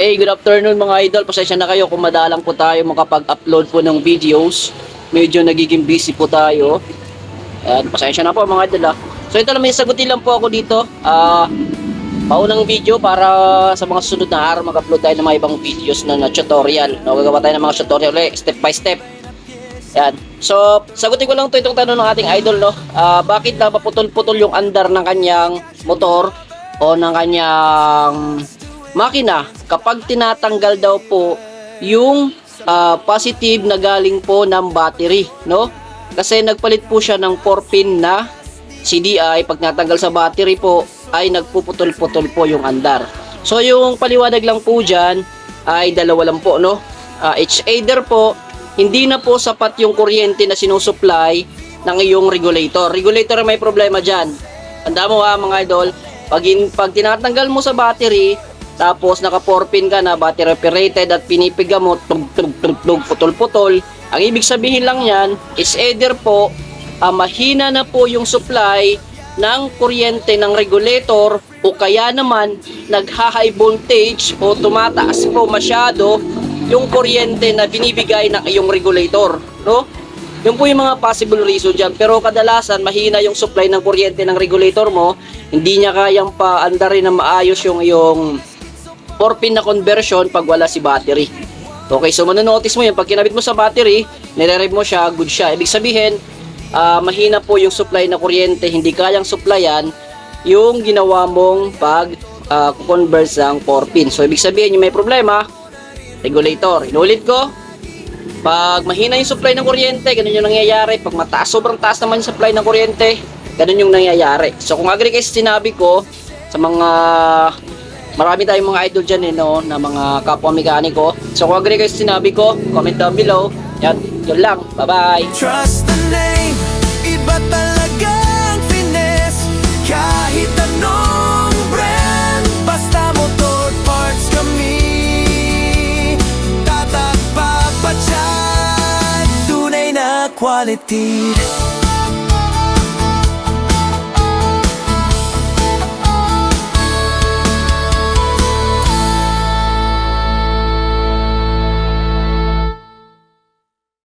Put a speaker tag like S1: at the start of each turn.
S1: Hey, good afternoon mga idol. Pasensya na kayo kung madalang po tayo makapag-upload po ng videos. Medyo nagiging busy po tayo. Ayan, pasensya na po mga idol ah. So ito lang may sagutin lang po ako dito. Ah, paunang video para sa mga sunod na araw mag-upload tayo ng mga ibang videos na, na tutorial. No, gagawa tayo ng mga tutorial ulit, step by step. Yan. So, sagutin ko lang to itong tanong ng ating idol, no? Ah, bakit na paputol-putol yung andar ng kanyang motor o ng kanyang makina kapag tinatanggal daw po yung ah, positive na galing po ng battery, no? Kasi nagpalit po siya ng 4-pin na CDI. Pag natanggal sa battery po, ay nagpuputol-putol po yung andar. So, yung paliwanag lang po dyan ay dalawa lang po, no? Ah, it's either po hindi na po sapat yung kuryente na sinusupply ng iyong regulator. Regulator may problema dyan. Tanda mo ha mga idol, pag, in, pag tinatanggal mo sa battery, tapos naka 4 pin ka na, battery operated at pinipiga mo, tug, tug, tug, tug, putol, putol, ang ibig sabihin lang yan is either po, ah, mahina na po yung supply ng kuryente ng regulator o kaya naman nagha-high voltage o tumataas po masyado yung kuryente na binibigay ng iyong regulator, no? Yun po yung mga possible reason dyan. Pero kadalasan, mahina yung supply ng kuryente ng regulator mo. Hindi niya kayang paandarin na maayos yung iyong 4-pin na conversion pag wala si battery. Okay, so manonotice mo yun. Pag kinabit mo sa battery, nire-rev mo siya, good siya. Ibig sabihin, ah, mahina po yung supply na kuryente. Hindi kayang supplyan yung ginawa mong pag ah, convert sa 4-pin. So, ibig sabihin, yung may problema, regulator. Inulit ko, pag mahina yung supply ng kuryente, ganun yung nangyayari. Pag mataas, sobrang taas naman yung supply ng kuryente, ganun yung nangyayari. So kung agree kayo sinabi ko, sa mga marami tayong mga idol dyan eh, no, na mga kapwa mekaniko. So kung agree kayo sinabi ko, comment down below. Yan, yun lang. Bye-bye.
S2: Trust the name, iba talaga ang finesse Kahit anong brand, basta motor parts kami Tatak pa pa dyan, tunay na quality